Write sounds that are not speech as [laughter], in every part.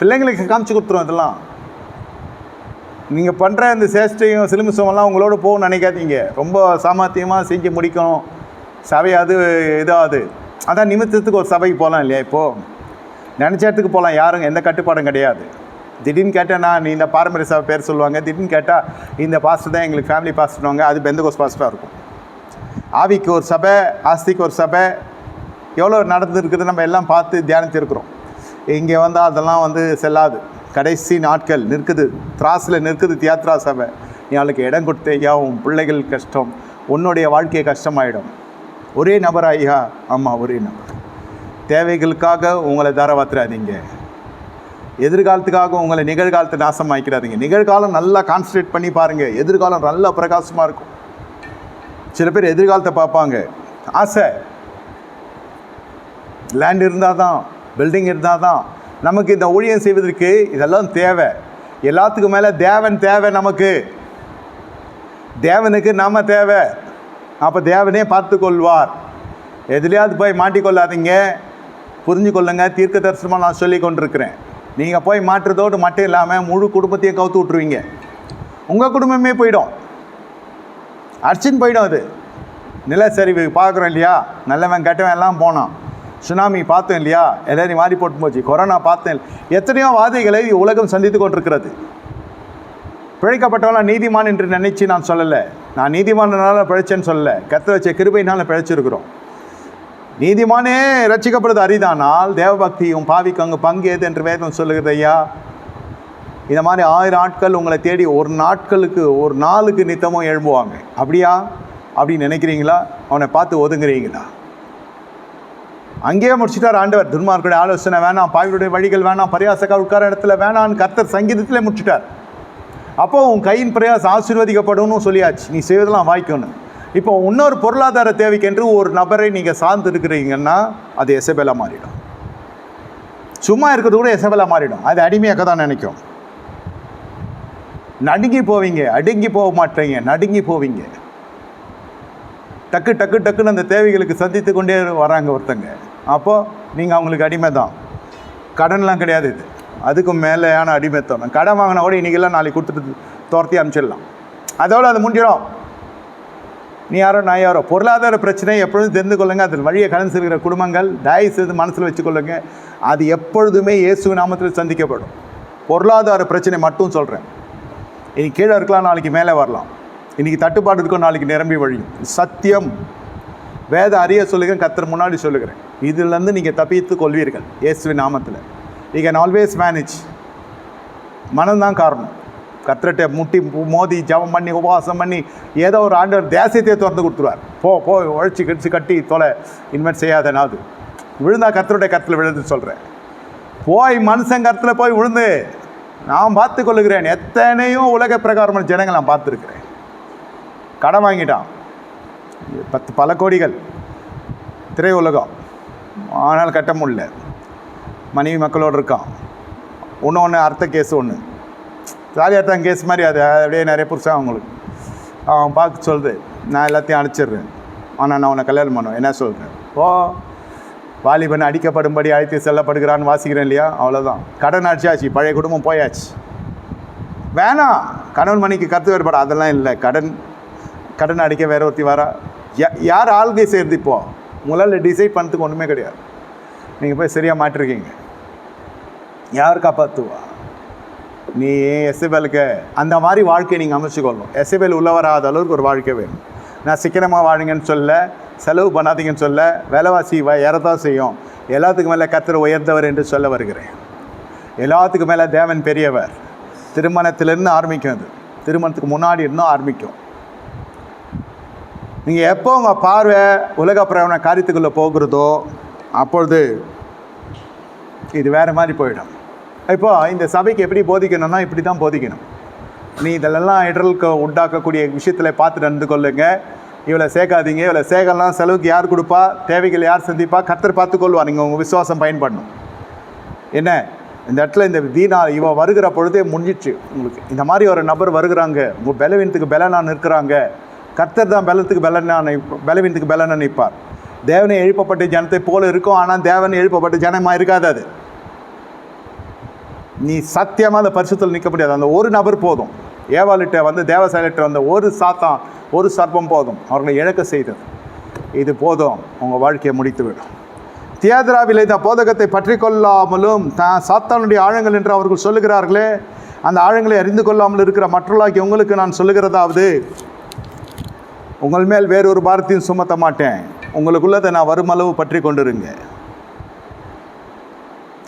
பிள்ளைங்களுக்கு காமிச்சு கொடுத்துரும் இதெல்லாம் நீங்கள் பண்ணுற இந்த சேஷ்டையும் சிலுமிசமெல்லாம் உங்களோட போகணும்னு நினைக்காதீங்க. ரொம்ப சாமர்த்தியமாக செஞ்சு முடிக்கணும். சபை அது இதாகுது அதான் நிமித்தத்துக்கு ஒரு சபைக்கு போகலாம் இல்லையா இப்போது நினச்ச இடத்துக்கு போகலாம். யாரும் எந்த கட்டுப்பாடும் கிடையாது. திடீர்னு கேட்டால் நான் நீ இந்த பாரம்பரிய சபை பேர் சொல்லுவாங்க. திடீர்னு கேட்டால் இந்த பாஸ்டர் தான் எங்களுக்கு ஃபேமிலி பாஸ்டர்வாங்க அது பெந்தகோஸ் பாஸ்டராக இருக்கும். ஆவிக்கு ஒரு சபை ஆஸ்திக்கு ஒரு சபை. எவ்வளோ நடந்துருக்குது நம்ம எல்லாம் பார்த்து தியானித்திருக்கிறோம் இங்கே வந்தால் அதெல்லாம் வந்து செல்லாது. கடைசி நாட்கள் நிற்குது. திராஸில் நிற்குது தியாத்ரா சபை. இவளுக்கு இடம் கொடுத்து ஐயா உன் பிள்ளைகள் கஷ்டம். உன்னுடைய வாழ்க்கை கஷ்டமாயிடும். ஒரே நபர் ஐயா? ஆமாம் ஒரே நபர். தேவைகளுக்காக உங்களை தரவாத்துறாதீங்க எதிர்காலத்துக்காக உங்களை நிகழ்காலத்தை நாசமாக்கிறாதீங்க நிகழ்காலம் நல்லா கான்சன்ட்ரேட் பண்ணி பாருங்கள் எதிர்காலம் நல்லா பிரகாசமாக இருக்கும். சில பேர் எதிர்காலத்தை பார்ப்பாங்க. ஆசை. லேண்ட் இருந்தால் தான் பில்டிங் இருந்தால் தான் நமக்கு இந்த ஊழியம் செய்வதற்கு இதெல்லாம் தேவை. எல்லாத்துக்கும் மேலே தேவன் தேவை நமக்கு. தேவனுக்கு நாம் தேவை. அப்போ தேவனே பார்த்து கொள்வார் எதுலையாவது போய் மாட்டிக்கொள்ளாதீங்க. புரிஞ்சு கொள்ளுங்க தீர்க்க தரிசனமாக நான் சொல்லி கொண்டிருக்கிறேன். நீங்கள் போய் மாற்றுறதோடு மட்டும் இல்லாமல் முழு குடும்பத்தையும் கவுத்து விட்ருவீங்க உங்கள் குடும்பமே போயிடும். அர்ச்சின் போயிடும் அது. நிலச்சரிவு பார்க்குறோம் இல்லையா? நல்லவன் கெட்டவன் எல்லாம் போனான். சுனாமி பார்த்தேன் இல்லையா? எல்லாரையும் மாறி போட்டு போச்சு. கொரோனா பார்த்தேன். எத்தனையோ வாதைகளை உலகம் சந்தித்து கொண்டிருக்கிறது. பிழைக்கப்பட்டவெல்லாம் நீதிமான் என்று நினைச்சு நான் சொல்லலை. நான் நீதிமானனால பிழைச்சேன்னு சொல்லலை. கத்த வச்ச கிருபையினால் பிழைச்சிருக்கிறோம். நீதிமானே ரட்சிக்கப்படுறது அரிதானால் தேவபக்தியும் பாவிக்கு அங்கு பங்கு ஏது என்று வேதம் சொல்லுகிறது ஐயா. இந்த மாதிரி ஆயிரம் ஆட்கள் உங்களை தேடி ஒரு நாட்களுக்கு ஒரு நாளுக்கு நித்தமும் எழும்புவாங்க. அப்படியா? அப்படின்னு நினைக்கிறீங்களா? அவனை பார்த்து ஒதுங்குறீங்களா? அங்கேயே முடிச்சிட்டார் ஆண்டவர். துன்மார்க்குடைய ஆலோசனை வேணாம் பாவியுடைய வழிகள் வேணாம் பரியாசக்கா உட்கார இடத்துல வேணான்னு கர்த்தர் சங்கீதத்திலே முடிச்சிட்டார். அப்போ உன் கையின் பிரயாசம் ஆசீர்வதிக்கப்படும்னு சொல்லியாச்சு. நீ செய்வதெல்லாம் வாய்க்கணும் இப்போ இன்னொரு பொருளாதார தேவைக்கென்று ஒரு நபரை நீங்கள் சார்ந்து இருக்கிறீங்கன்னா அது எசபெலா மாறிடும். சும்மா இருக்கிறது கூட எசபெலா மாறிடும். அது அடிமையாக தான் நினைக்கும். நடுங்கி போவீங்க அடுங்கி போக மாட்டீங்க நடுங்கி போவீங்க. டக்கு டக்கு டக்குன்னு அந்த தேவைகளுக்கு சந்தித்து கொண்டே வராங்க ஒருத்தங்க. அப்போது நீங்கள் அவங்களுக்கு அடிமை தான். கடன்லாம் கிடையாது இது. அதுக்கும் மேலேயான அடிமைத்தனம் கடன் வாங்கினா கூட இன்றைக்கெல்லாம் நாளைக்கு கொடுத்துட்டு துரத்தி அனுப்பிச்சிடலாம். அதோடு அது முடிஞ்சிடும். நீ யாரோ நான் யாரோ. பொருளாதார பிரச்சனை எப்பொழுதும் தெரிந்து கொள்ளுங்க. அதில் வழியை கலந்து செல்கிற குடும்பங்கள் தயவு செய்து மனசில் வச்சுக்கொள்ளுங்க. அது எப்பொழுதுமே இயேசு நாமத்தில் சந்திக்கப்படும். பொருளாதார பிரச்சனை மட்டும் சொல்கிறேன் இனி கீழே இருக்கலாம் நாளைக்கு மேலே வரலாம். இன்றைக்கி தட்டுப்பாடு இருக்கும் நாளைக்கு நிரம்பி வழியும். சத்தியம். வேத அறிய சொல்லுகிறேன் கத்தர் முன்னாடி சொல்லுகிறேன். இதிலேருந்து நீங்கள் தப்பித்து கொள்வீர்கள் இயேசுவின் நாமத்தில். யூ கேன் ஆல்வேஸ் மேனேஜ் மனம்தான் காரணம். கத்திரட்டை முட்டி மோதி ஜபம் பண்ணி உபவாசம் பண்ணி ஏதோ ஒரு ஆண்டவர் தேசியத்தை திறந்து கொடுத்துருவார். போ போ உழைச்சி கிடிச்சு கட்டி தொலை இன்வெஸ்ட் செய்யாத நாது. விழுந்தா கத்தருடைய கத்தில் விழுந்து சொல்கிறேன் போய் மனுஷன் கருத்தில் போய் விழுந்து நான் பார்த்து கொள்ளுகிறேன். எத்தனையும் உலக பிரகாரமான ஜனங்கள் நான் பார்த்துருக்குறேன். கடன் வாங்கிட்டான். பத்து பல கோடிகள். திரையுலகம். ஆனால் கட்ட முடியல. மனைவி மக்களோடு இருக்கான். ஒன்று ஒன்று அர்த்த கேஸ் ஒன்று ஜாலியாக அர்த்தம் கேஸ் மாதிரி அது அப்படியே நிறைய புருஷன் அவங்களுக்கு. அவன் பார்க்க சொல்கிறது நான் எல்லாத்தையும் அனுப்பிச்சிடுறேன் ஆனால் நான் உன்னை கல்யாணம் பண்ணுவேன். என்ன சொல்கிறேன் ஓ வாலிபன் அடிக்கப்படும்படி அழைத்து செல்லப்படுகிறான்னு வாசிக்கிறேன் இல்லையா? அவ்வளோதான் கடன் அடிச்சாச்சு பழைய குடும்பம் போயாச்சு. வேணாம். கணவன் மணிக்கு கருத்து வேறுபாடு. அதெல்லாம் இல்லை. கடன் கடன் அடிக்க வேற ஒருத்தி வரா. யார் ஆள்கை சேர்ந்து இப்போ உங்களால் டிசைட் பண்ணுறதுக்கு ஒன்றுமே கிடையாது. நீங்கள் போய் சரியாக மாட்டிருக்கீங்க. யார் காப்பாற்றுவா நீ எஸ்எபெலுக்கு அந்த மாதிரி வாழ்க்கையை நீங்கள் அமைச்சுக்கொள்ளணும் எஸ்எபெல் உள்ளவராத அளவுக்கு ஒரு வாழ்க்கை வேணும். நான் சிக்கனமாக வாழுங்கன்னு சொல்ல செலவு பண்ணாதீங்கன்னு சொல்ல விலைவாசி வ ஏறத்தான் செய்யும். எல்லாத்துக்கும் மேலே கத்திர உயர்ந்தவர் என்று சொல்ல வருகிறேன். எல்லாத்துக்கும் மேலே தேவன் பெரியவர். திருமணத்திலிருந்து ஆரம்பிக்கும் அது. திருமணத்துக்கு முன்னாடி இருந்தும் ஆரம்பிக்கும். நீங்கள் எப்போ உங்கள் பார்வை உலக பிரவண காரியத்துக்குள்ளே போகிறதோ அப்பொழுது இது வேறு மாதிரி போயிடும். இப்போது இந்த சபைக்கு எப்படி போதிக்கணும்னா இப்படி தான் போதிக்கணும். நீ இதெல்லாம் இடர்களுக்கு உண்டாக்கக்கூடிய விஷயத்தில் பார்த்து நடந்து கொள்ளுங்க. இவளை சேர்க்காதீங்க. இவளை சேகலாம் செலவுக்கு யார் கொடுப்பா? தேவைகள் யார் சந்திப்பா? கத்தர் பார்த்துக்கொள்வா நீங்கள் உங்கள் விசுவாசம் பயன்படணும். என்ன? இந்த இடத்துல இந்த தீனா இவ வருகிற பொழுதே முடிஞ்சிச்சு உங்களுக்கு இந்த மாதிரி ஒரு நபர் வருகிறாங்க. உங்கள் பலவீனத்துக்கு பலனான் நிற்கிறாங்க. கர்த்தர் தான் பலத்துக்கு பலனா நிற்ப- பலவீனத்துக்கு பலனா நிற்பார். தேவனை எழுப்பப்பட்ட ஜனத்தை போல இருக்கும் ஆனால் தேவனை எழுப்பப்பட்ட ஜனமாக இருக்காது அது. நீ சத்தியமாக அந்த பரிசுத்தில் நிற்க முடியாது. அந்த ஒரு நபர் போதும். ஏவாளிட்ட வந்து தேவசாலிட்ட வந்த ஒரு சாத்தான் ஒரு சர்ப்பம் போதும். அவர்களை இழக்க செய்தது. இது போதும். உங்கள் வாழ்க்கையை முடித்துவிடும். தியாதிராவில் இந்த போதகத்தை பற்றி கொள்ளாமலும் தான் சாத்தானுடைய ஆழங்கள் என்று அவர்கள் சொல்லுகிறார்களே அந்த ஆழங்களை அறிந்து கொள்ளாமல் இருக்கிற மற்றொள்ளாக்கி உங்களுக்கு நான் சொல்லுகிறதாவது உங்கள் மேல் வேறொரு பாரத்தையும் சுமத்த மாட்டேன். உங்களுக்குள்ளதை நான் வருமளவு பற்றி கொண்டுருங்க.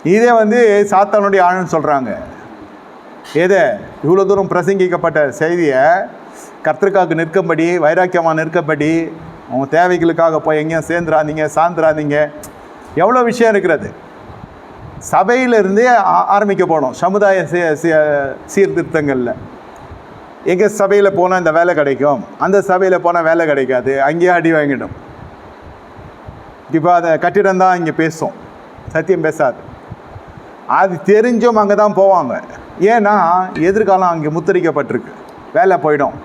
இதே வந்து சாத்தானுடைய ஆழ்னு சொல்கிறாங்க ஏதே இவ்வளோ தூரம் பிரசங்கிக்கப்பட்ட செய்தியை கர்த்தருக்காக நிற்கும்படி வைராக்கியமாக நிற்கபடி உங்கள் தேவைகளுக்காக போய் எங்கேயும் சேர்ந்துடாதீங்க சார்ந்துராதீங்க எவ்வளோ விஷயம் இருக்கிறது? சபையிலிருந்தே ஆரம்பிக்க போனோம். சமுதாய சீ- சீ- சீர்திருத்தங்களில். எங்கள் சபையில் போனால் இந்த வேலை கிடைக்கும்? அந்த சபையில் போனால் வேலை கிடைக்காது. அங்கேயே அடி வாங்கிடும். இப்போ அதை கட்டிடம் தான் இங்கே பேசும். சத்தியம் பேசாது. அது தெரிஞ்சும் அங்கே தான் போவாங்க. ஏன்னா எதிர்காலம் அங்கே முத்தரிக்கப்பட்டிருக்கு. வேலை போயிடும்.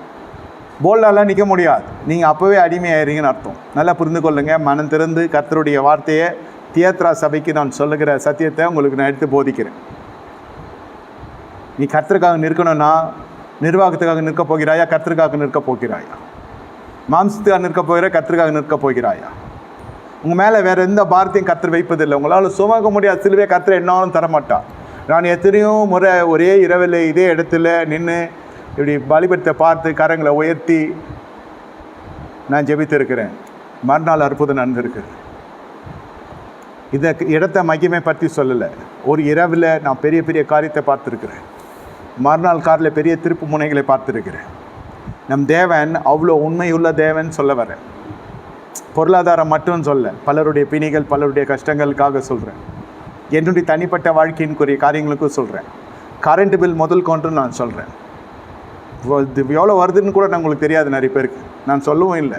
போல்டாலாம் நிற்க முடியாது. நீங்கள் அப்போவே அடிமையாயிருங்கன்னு அர்த்தம். நல்லா புரிந்து கொள்ளுங்க. மனம் திறந்து கர்த்தருடைய வார்த்தையை தியேத்ரா சபைக்கு நான் சொல்லுகிற சத்தியத்தை உங்களுக்கு நான் எடுத்து போதிக்கிறேன். நீ கர்த்தருக்காக நிற்கணும்னா நிர்வாகத்துக்காக நிற்கப் போகிறாயா? கர்த்தருக்காக நிற்க போகிறாயா? மாம்சத்துக்காக நிற்க போகிற கர்த்தருக்காக நிற்க போகிறாயா? உங்கள் மேலே வேறு எந்த பாரத்தையும் கர்த்தர் வைப்பதில்லை. உங்களால் சுமக்க முடியாது சிலுவே கர்த்தர் என்னாலும் தரமாட்டார் நான் எத்தனையோ முறை ஒரே இரவில் இதே இடத்துல நின்று இப்படி பலிபடுத்த பார்த்து கரங்களை உயர்த்தி நான் ஜெபித்திருக்கிறேன். மறுநாள் அற்புதம் நடந்திருக்கு இதை இடத்த மகிமை பற்றி சொல்லலை. ஒரு இரவில் நான் பெரிய பெரிய காரியத்தை பார்த்துருக்குறேன். மறுநாள் காரில் பெரிய திருப்பு முனைகளை பார்த்துருக்கிறேன். நம் தேவன் அவ்வளோ உண்மையுள்ள தேவன் சொல்ல வரேன் பொருளாதாரம் மட்டும் சொல்ல பலருடைய பிணிகள் பலருடைய கஷ்டங்களுக்காக சொல்கிறேன் என்னுடைய தனிப்பட்ட வாழ்க்கையின்குரிய காரியங்களுக்கும் சொல்கிறேன் கரண்ட் பில் முதல் கொண்டு நான் சொல்கிறேன் இது எவ்வளோ வருதுன்னு கூட நான் உங்களுக்கு தெரியாது நிறைய பேருக்கு. நான் சொல்லவும் இல்லை.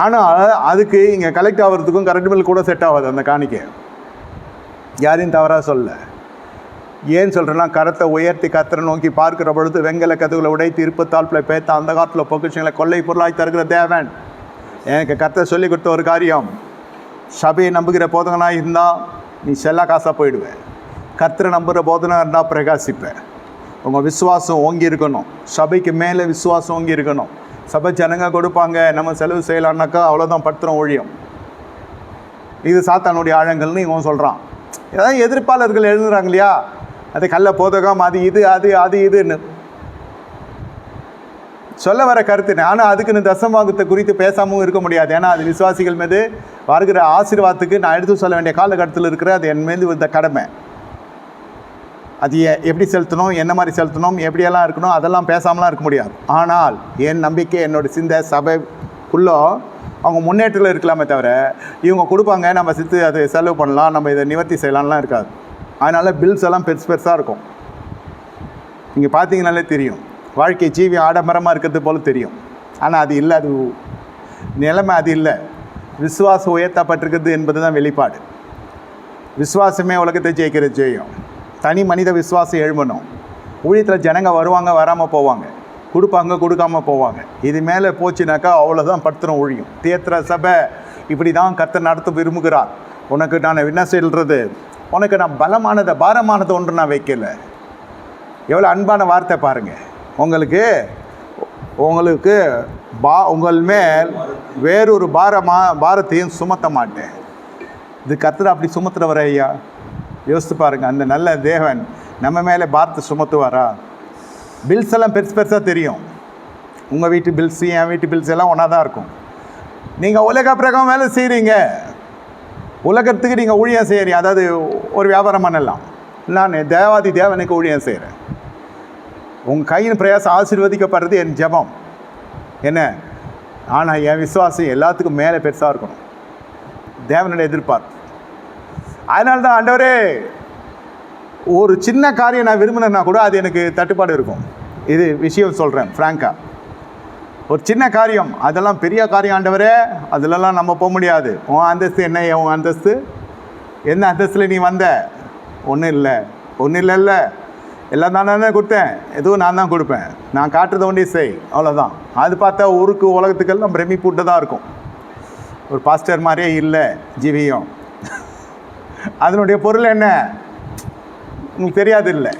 ஆனால் அதுக்கு இங்கே கலெக்ட் ஆகிறதுக்கும் கரண்ட் பில் கூட செட் ஆகாது அந்த காணிக்கை. யாரையும் தவறாக சொல்ல. ஏன் சொல்கிறேன்னா கரத்தை உயர்த்தி கத்தரை நோக்கி பார்க்கிற பொழுது வெங்கல கதவுகளை உடைத்து இருப்பத்தாழ்ப்பில் பேத்த அந்த காலத்தில் பொக்கிஷங்களை கொள்ளை பொருளாய் தருகிற தேவன். எனக்கு கத்தை சொல்லி கொடுத்த ஒரு காரியம். சபையை நம்புகிற போதகனாக இருந்தால் நீ செல்லா காசாக போயிடுவேன் கத்திரை நம்புகிற போதனாக இருந்தால் பிரகாசிப்பேன் உங்கள் விசுவாசம் ஓங்கி இருக்கணும். சபைக்கு மேலே விசுவாசம் ஓங்கி இருக்கணும். சபை ஜனங்க கொடுப்பாங்க நம்ம செலவு செய்யலான்னாக்கா அவ்வளோதான் படுத்துகிறோம் ஒழியும் இது சாத்தானுடைய ஆழங்கள்னு இவன் சொல்கிறான் ஏதாவது எதிர்ப்பாளர்கள் எழுதுகிறாங்க இல்லையா? அது கள்ள போதகம் அது இது அது அது இதுன்னு. சொல்ல வர கருத்து ஆனால் அதுக்குன்னு தசமாகத்தை குறித்து பேசாமவும் இருக்க முடியாது. ஏன்னா அது விசுவாசிகள் மீது வருகிற ஆசீர்வாதத்துக்கு நான் எடுத்து சொல்ல வேண்டிய காலகட்டத்தில் இருக்கிற அது என் மீது இந்த கடமை. அது எப்படி செலுத்தணும் என்ன மாதிரி செலுத்தணும் எப்படியெல்லாம் இருக்கணும் அதெல்லாம் பேசாமலாம் இருக்க முடியாது. ஆனால் என் நம்பிக்கை என்னோட சிந்தை சபைக்குள்ளோ அவங்க முன்னேற்றத்தில் இருக்கலாமே தவிர இவங்க கொடுப்பாங்க நம்ம சித்து அதை செலவு பண்ணலாம் நம்ம இதை நிவர்த்தி செய்யலாம்லாம் இருக்காது. அதனால் பில்ஸ் எல்லாம் பெருசு பெருசாக இருக்கும். நீங்கள் பார்த்தீங்கனாலே தெரியும். வாழ்க்கை ஜீவி ஆடம்பரமாக இருக்கிறது போல் தெரியும். ஆனால் அது இல்லை அது நிலைமை அது இல்லை. விசுவாசம் உயர்த்தப்பட்டிருக்கிறது என்பது தான் வெளிப்பாடு. விசுவாசமே உலகத்தை ஜெயிக்கிறது ஜெயம். தனி மனித விசுவாசம் எழும்பணும். ஊழியத்தில் ஜனங்க வருவாங்க வராமல் போவாங்க. கொடுப்பாங்க கொடுக்காம போவாங்க. இது மேலே போச்சுனாக்கா அவ்வளோதான் படுத்துகிறோம் ஒழியும் தேத்திர சபை இப்படி தான் கர்த்தர் நடத்த விரும்புகிறார். உனக்கு நான் என்ன சொல்கிறது உனக்கு நான் பலமானதை பாரமானதை ஒன்று நான் வைக்கல. எவ்வளோ அன்பான வார்த்தை பாருங்கள் உங்களுக்கு உங்களுக்கு பா உங்கள் மேல் வேறொரு பாரமா பாரத்தையும் சுமத்த மாட்டேன். இது கத்துற அப்படி சுமத்துறவர் ஐயா. யோசித்து பாருங்கள் அந்த நல்ல தேவன் நம்ம மேலே பாரத்தை சுமத்துவாரா? பில்ஸ் எல்லாம் பெருசு பெருசாக தெரியும். உங்கள் வீட்டு பில்ஸு என் வீட்டு பில்ஸ் எல்லாம் ஒன்றா தான் இருக்கும். நீங்கள் உலக பிரகம் வேலை செய்கிறீங்க உலகத்துக்கு நீங்கள் ஊழியம் செய்கிறீங்க அதாவது ஒரு வியாபாரம் பண்ணலாம். நான் தேவாதி தேவனுக்கு ஊழியம் செய்கிறேன் உங்கள் கையின் பிரயாசம் ஆசீர்வதிக்கப்படுறது என் ஜெபம். என்ன? ஆனால் என் விசுவாசம் எல்லாத்துக்கும் மேலே பெருசாக இருக்கணும். தேவனுடைய எதிர்பார்ப்பு. அதனால தான் ஆண்டவரே ஒரு சின்ன காரியம் நான் விரும்பினேன்னா கூட அது எனக்கு தட்டுப்பாடு இருக்கும். இது விஷயம் சொல்கிறேன் ஃப்ராங்காக ஒரு சின்ன காரியம். அதெல்லாம் பெரிய காரியம் ஆண்டவரே. அதிலெல்லாம் நம்ம போக முடியாது. உன் அந்தஸ்து என்ன? உன் அந்தஸ்து? என்ன அந்தஸ்தில் நீ வந்த? ஒன்றும் இல்லை. ஒன்றும் இல்லைல்ல எல்லாம் நான் தானே கொடுத்தேன். எதுவும் நான் தான் கொடுப்பேன். நான் காட்டுறத ஒன்றே செய். அவ்வளோதான் அது பார்த்தா ஊருக்கு உலகத்துக்கெல்லாம் பிரமிப்பூட்டு தான் இருக்கும். ஒரு பாஸ்டர் மாதிரியே இல்லை ஜீவியம். [laughs] அதனுடைய பொருள் என்ன? உங்களுக்கு தெரியாது இல்லை.